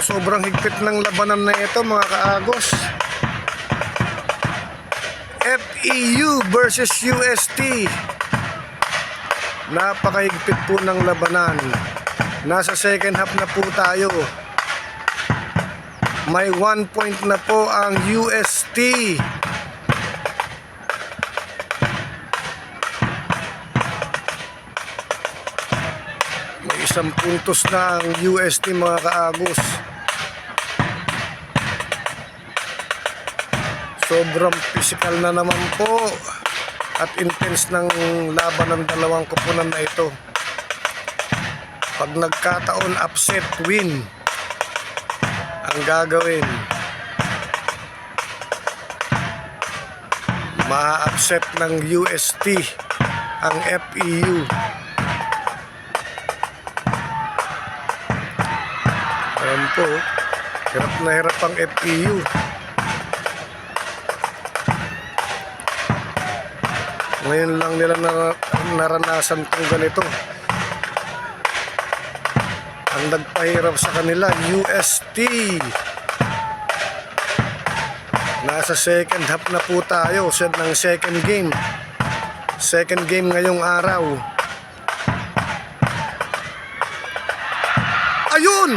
sobrang higpit ng labanan na ito mga kaagos. FEU versus UST. Napakahigpit po ng labanan. Nasa second half na po tayo. May one point na po ang UST. May isang puntos na ang UST mga kaagos. Sobrang physical na naman po at intense ng laban ng dalawang kupunan na ito. Pag nagkataon upset win ang gagawin. Ma-upset ng UST ang FEU. Ayan po, hirap na hirap ang FEU. Ngayon lang nila nar- naranasan tong ganito. Ang nagpahirap sa kanila, UST. Nasa second half na po tayo sa ng second game. Second game ngayong araw. Ayun!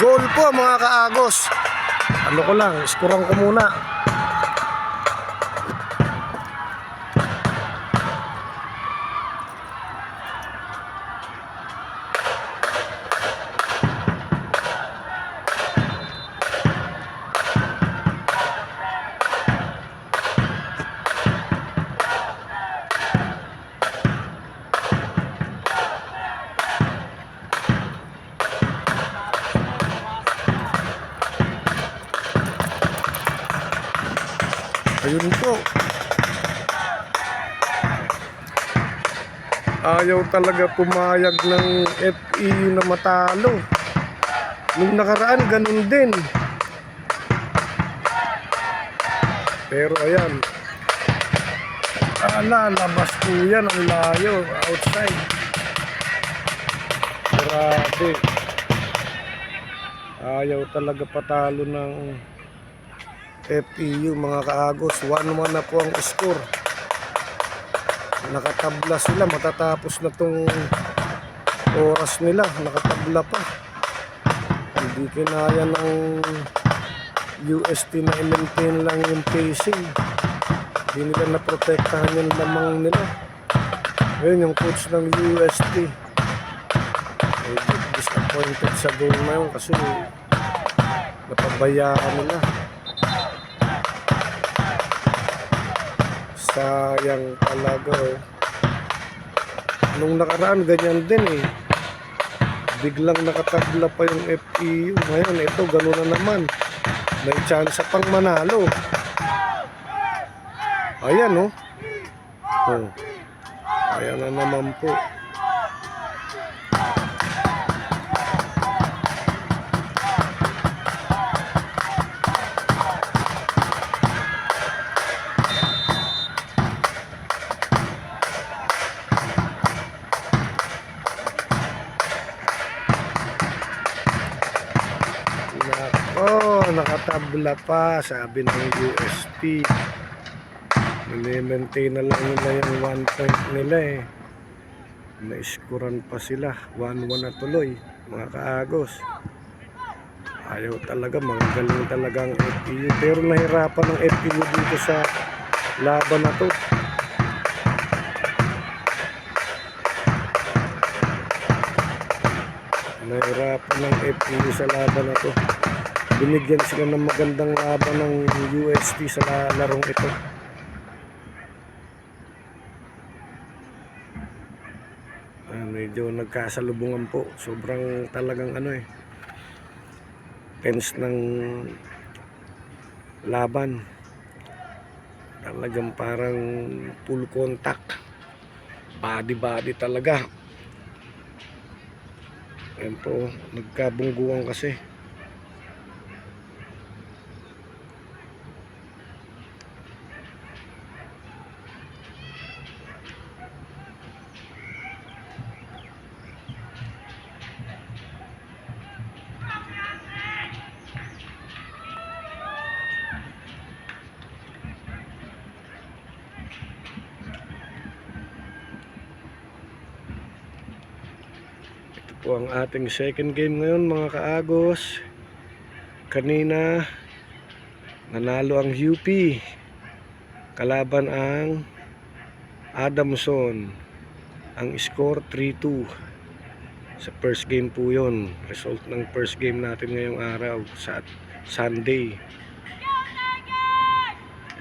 Goal po mga kaagos. Ano ko lang, iskurang ko muna. Ayun po. Ayaw talaga pumayag ng FEU na matalo. Nung nakaraan, ganun din. Pero ayan. Ala, labas po yan. Ang layo. Outside. Grabe. Ayaw talaga patalo ng FEU mga kaagos. 1-1 na po ang score. Nakatabla sila. Matatapos na tong oras nila. Nakatabla pa. Hindi kinaya ng UST na i-maintain lang yung pacing. Hindi nila naprotektahan yung lamang nila. Ngayon yung coach ng UST medyo disappointed sa goal na yun kasi napabayaan nila sayang talaga oh. nung nakaraan ganyan din eh. Biglang nakatabla pa yung FEU ngayon ito gano'n na naman. May chance pang manalo. Ayan oh, oh. ayan na naman po nakatabla pa, sabi ng UST. Mini-maintain na lang nila yung one point nila eh. Naiskuran pa sila. 1-1 na tuloy, mga kaagos. Ayaw talaga, mga galing talaga ang FPU. Pero nahirapan ng FPU dito sa laban na to. Nahirapan ng FPU sa laban na to. Binigyan sila ng magandang laban ng UST sa la- larong ito. Ah, medyo nagkasalubungan po. Sobrang talagang ano eh. Tense ng laban. Talagang parang full contact. Body-body talaga. Ayan po, nagkabungguan kasi. Po ang ating second game ngayon mga kaagos. Kanina nanalo ang UP. Kalaban ang Adamson. Ang score 3-2. Sa first game po yon. Result ng first game natin ngayong araw sa Sunday.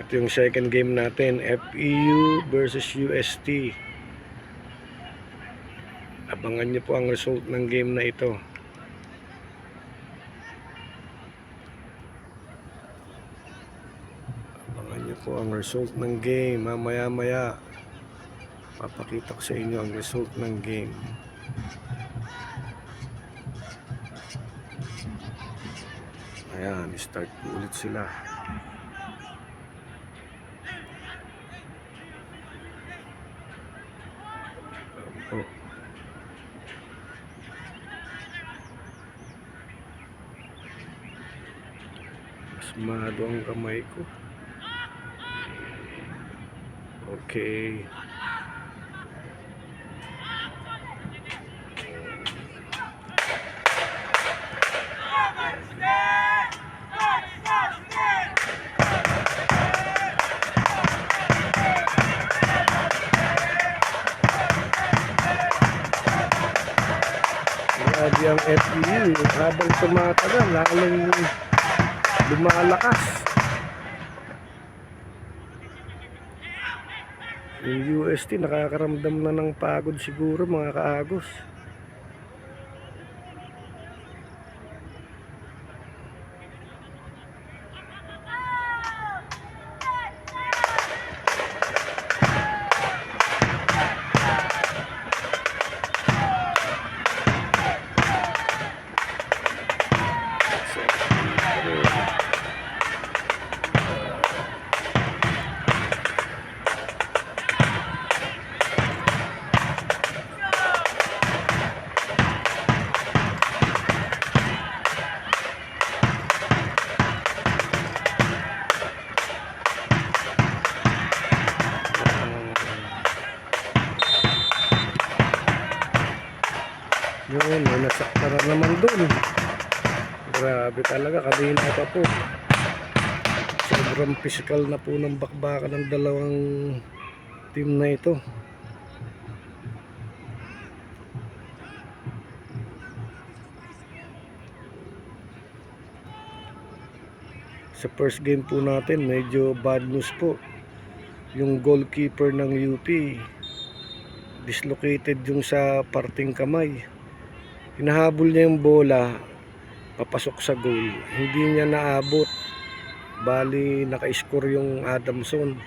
Ito yung second game natin, FEU versus UST. Abangan niyo po ang result ng game na ito. Abangan niyo po ang result ng game mamaya maya. Papakita ko sa inyo ang result ng game. Ayan, start ulit sila. Ayan po. Asmado ang kamay ko. Okay. Grabe ang FEU. Habang tumatagal, lalong lumalakas. Yung UST nakakaramdam na ng pagod siguro mga kaagos. Yun, may nasakta na naman dun. Grabe talaga, kanina pa po. Sobrang physical na po ng bakbakan ng dalawang team na ito. Sa first game po natin, medyo bad news po. Yung goalkeeper ng UP, dislocated yung sa parting kamay. Hinahabol niya yung bola, papasok sa goal. Hindi niya naabot. Bali, naka-score yung Adamson.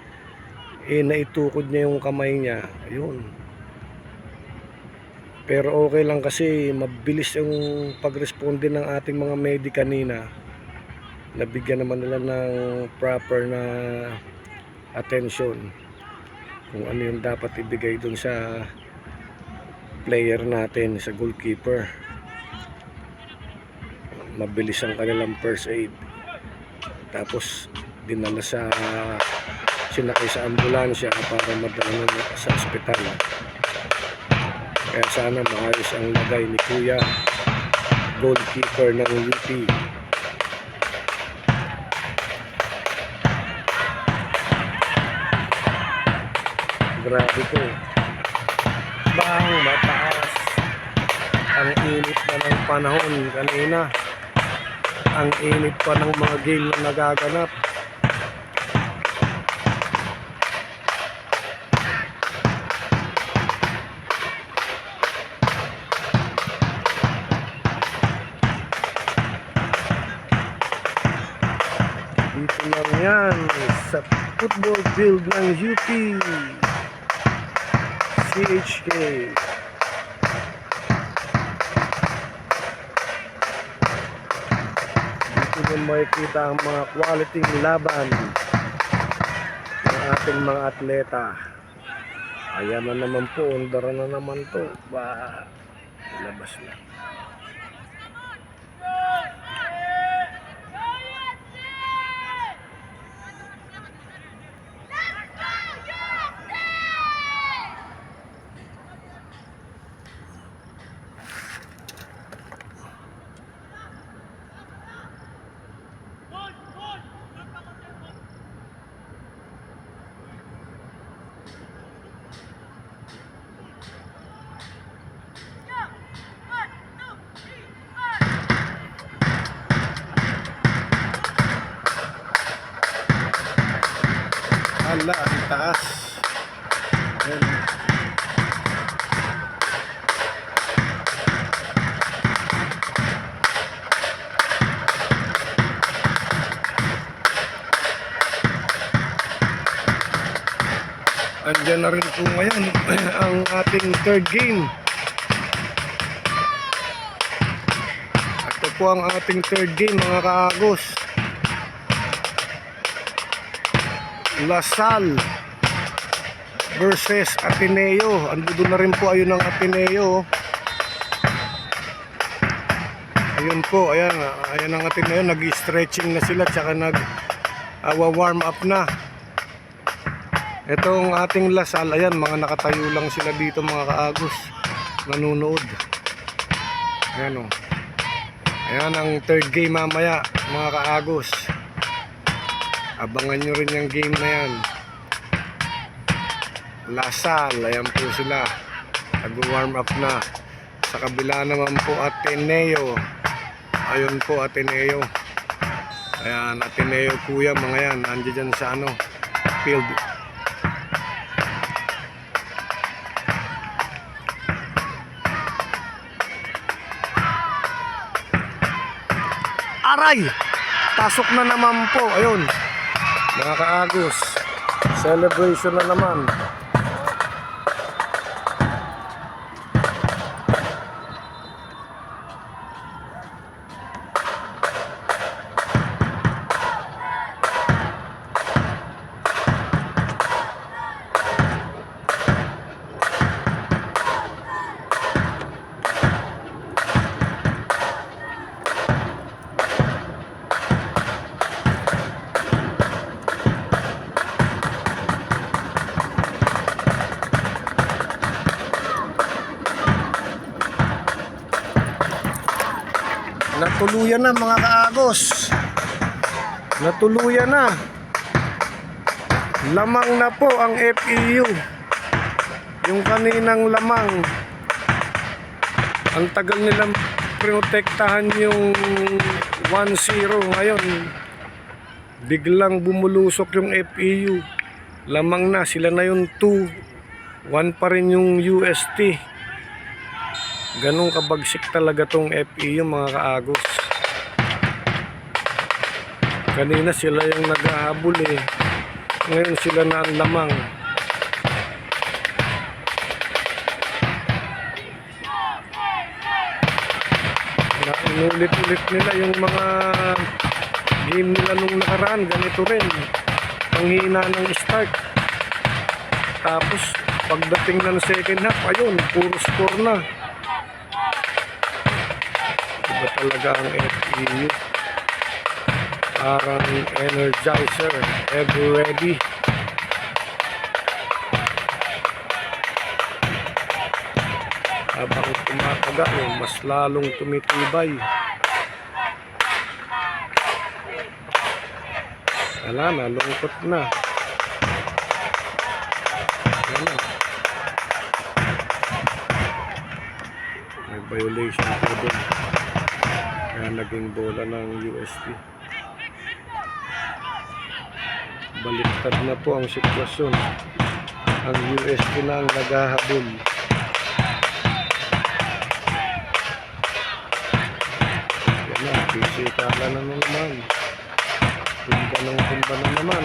Eh, naitukod niya yung kamay niya. Ayun. Pero okay lang kasi mabilis yung pag-responde ng ating mga medic kanina. Nabigyan naman nila ng proper na attention kung ano yung dapat ibigay dun sa player natin, sa goalkeeper. Mabilis ang kanilang first aid. Tapos dinala sa sinakay sa ambulansya para madala sa ospital. Kaya sana maayos ang lagay ni Kuya goalkeeper ng UP. Grabe ko. Bang mataas. Ang init na ng panahon kanina. Ang init pa ng mga game na nagaganap. Dito lang yan sa football field ng UP. CHK. Dito nyo makikita ang mga quality laban ng ating mga atleta. Ayan na naman po, undara na naman to. Ba, labas na. Ala, ang taas. Ayan. Andyan na rin po ngayon ang ating third game. Ito po ang ating third game mga kaagos. Lasal versus Ateneo. Ando na rin po ayun ang Ateneo. Ayun po, ayan, ayan ang Ateneo. Nag-stretching na sila tsaka nag awa warm up na. Itong ating Lasal, ayan, mga nakatayo lang sila dito mga kaagos. Nanunood. Ayan o. Ayan ang third game mamaya, mga kaagos. Abangan nyo rin yung game na yan. Lasal, ayan po sila. Nag-warm up na. Sa kabila naman po Ateneo. Ayun po Ateneo. Ayan, Ateneo kuya mga yan. Nandiyan dyan sa ano, field. Aray! Pasok na naman po. Ayun. Mga kaagos. Celebration na naman. Natuluyan na mga kaagos. Natuluyan na. Lamang na po ang FEU. Yung kaninang lamang. Ang tagal nilang protektahan yung 1-0 ngayon. Biglang bumulusok yung FEU. Lamang na. Sila na yung 2. 1 pa rin yung UST. Ganong kabagsik talaga tong FEU mga kaagos. Kanina sila yung naghahabol eh. Ngayon sila na ang lamang. Inulit-ulit nila yung mga game nila nung nakaraan. Ganito rin. Ang hina ng start. Tapos pagdating ng second half, ayun, puro score na. Iba talaga ang FEU. Parang energizer, ever ready. Habang tumataga, eh, mas lalong tumitibay. Wala na, lungkot na. Violation po doon. Kaya naging bola ng UST. Baliktad na po ang sitwasyon. Ang UST na ang naghahabol. Yan na, pisikala na naman. Tumba ng tumba na naman.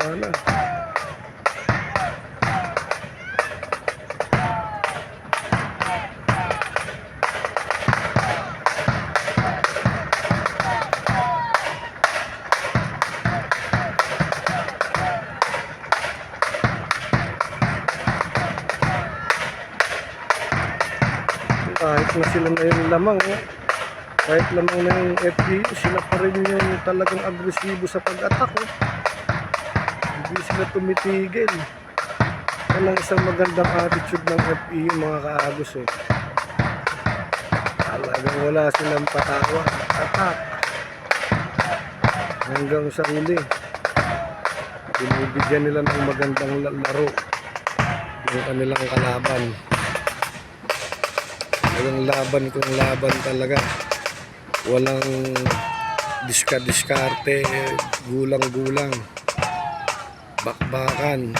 sana. kahit na sila na yung lamang eh. kahit lamang na yung FGU sila pa rin yung talagang agresibo sa pag-attack eh. Sila tumitigil. Yan ang isang magandang attitude ng FPU mga kaagos eh. Talagang wala silang patawa. Attack. Hanggang sa huli. Binibigyan nila ng magandang la- laro. Yung kanilang kalaban. Yung laban kung laban talaga. Walang diska-diskarte, gulang-gulang, bakbakan.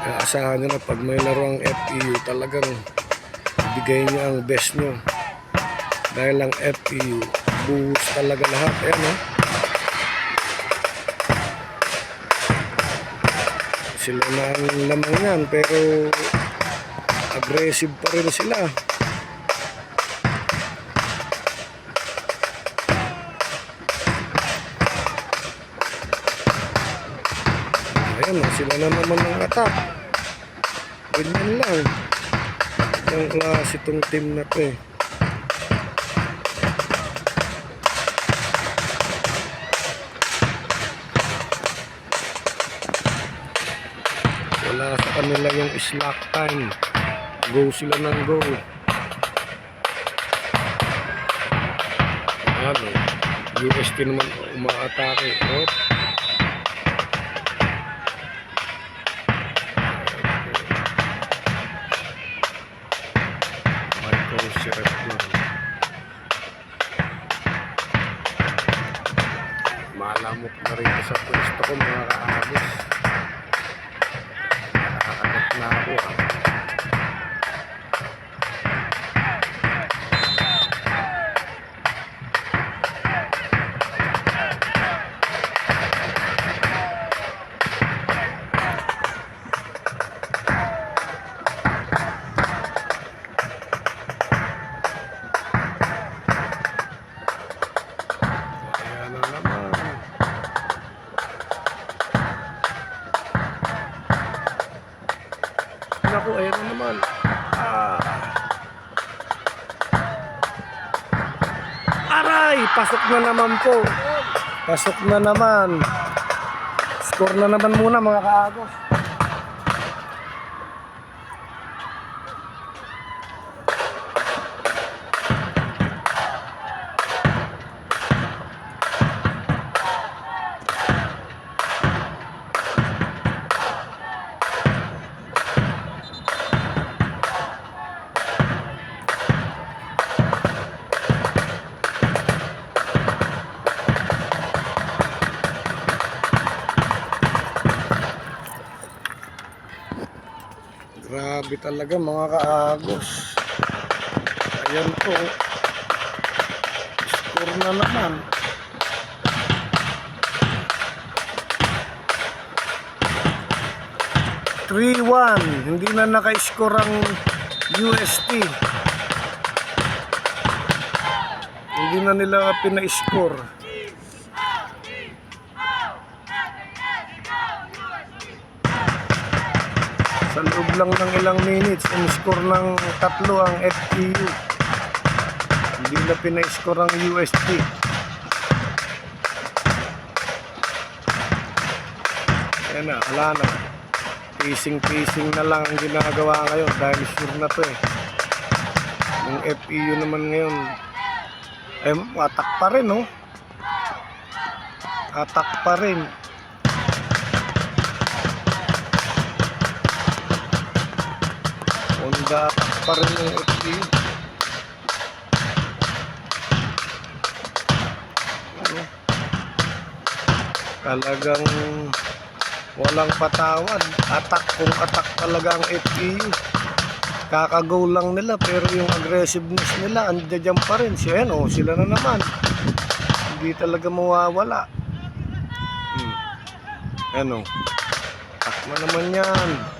Kaya asahan nyo na pag may laro ang FPU talagang bigay nyo ang best nyo. Dahil ang FPU, buhos talaga lahat. Ayan o. Sila na ang lamang yan, pero aggressive pa rin sila. Sila na naman ang attack. Ganyan lang. Yung klase itong team na to eh. Wala sa kanila yung slack time. Go sila ng go. Ano? UST naman umaatake. Oh. Pasok na naman po. Pasok na naman. Score na naman muna mga kaagos. Grabe talaga mga kaagos. Ayan po. Score na naman. Three one. Hindi na naka-score ang UST. Hindi na nila pina-score. Sa loob lang ng ilang minutes, in-score ng tatlo ang FPU. Hindi na pina-score ang UST. Ayan na, wala na. Pacing-pacing na lang ang ginagawa ngayon dahil sure na to eh. Yung FPU naman ngayon, ay atak pa rin oh. Atak pa rin. Pa rin yung FPU. Ano? Talagang walang patawad. Attack kung attack talaga ang FPU. Kakagaw lang nila pero yung aggressiveness nila andiyan pa rin. Siya yan oh, sila na naman. Hindi talaga mawawala. Hmm. Ano? Takma naman yan.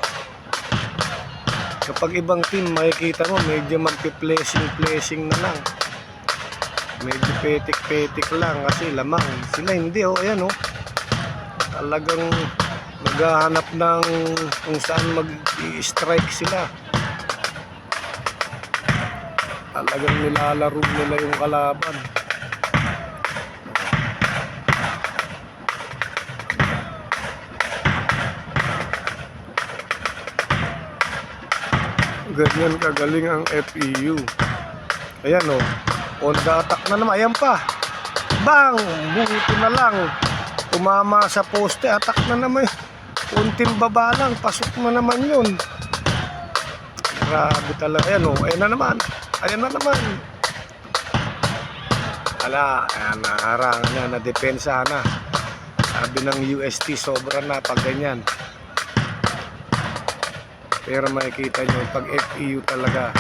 Kapag ibang team, makikita mo, medyo magpi-flashing-flashing na lang. Medyo petik-petik lang kasi lamang. Sila hindi, oh, ayan, oh. Talagang naghahanap ng kung saan mag-strike sila. Talagang nilalaro nila yung kalaban. Ganyan kagaling ang FEU. Ayan o. Oh. On the attack na naman. Ayan pa. Bang! Buto na lang. Tumama sa poste. Attack na naman. Unting baba lang. Pasok na naman yun. Grabe talaga. Ayan o. Oh. Ayan na naman. Ayan na naman. Ala. Ayan na. Harangan na. Na-depensa na. Sabi ng UST sobra na pag ganyan. Pero makikita nyo, pag FEU talaga.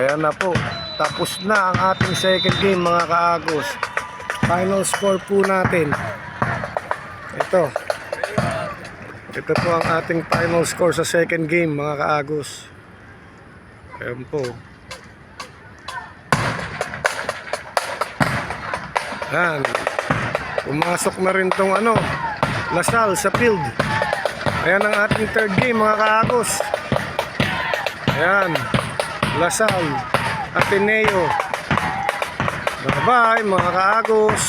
Ayan na po. Tapos na ang ating second game mga kaagos. Final score po natin. Ito. Ito po ang ating final score sa second game mga kaagos. Ayan po. Ayan. Pumasok na rin tong ano, Lasal sa field. Ayan ang ating third game mga kaagos. Ayan. Lasal. Ateneo. Bye-bye mga kaagos.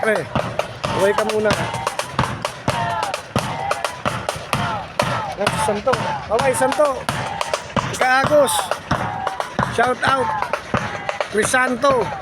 Pre, away ka muna. Santo. Away, Santo. Kaagos. Shout out. Crisanto.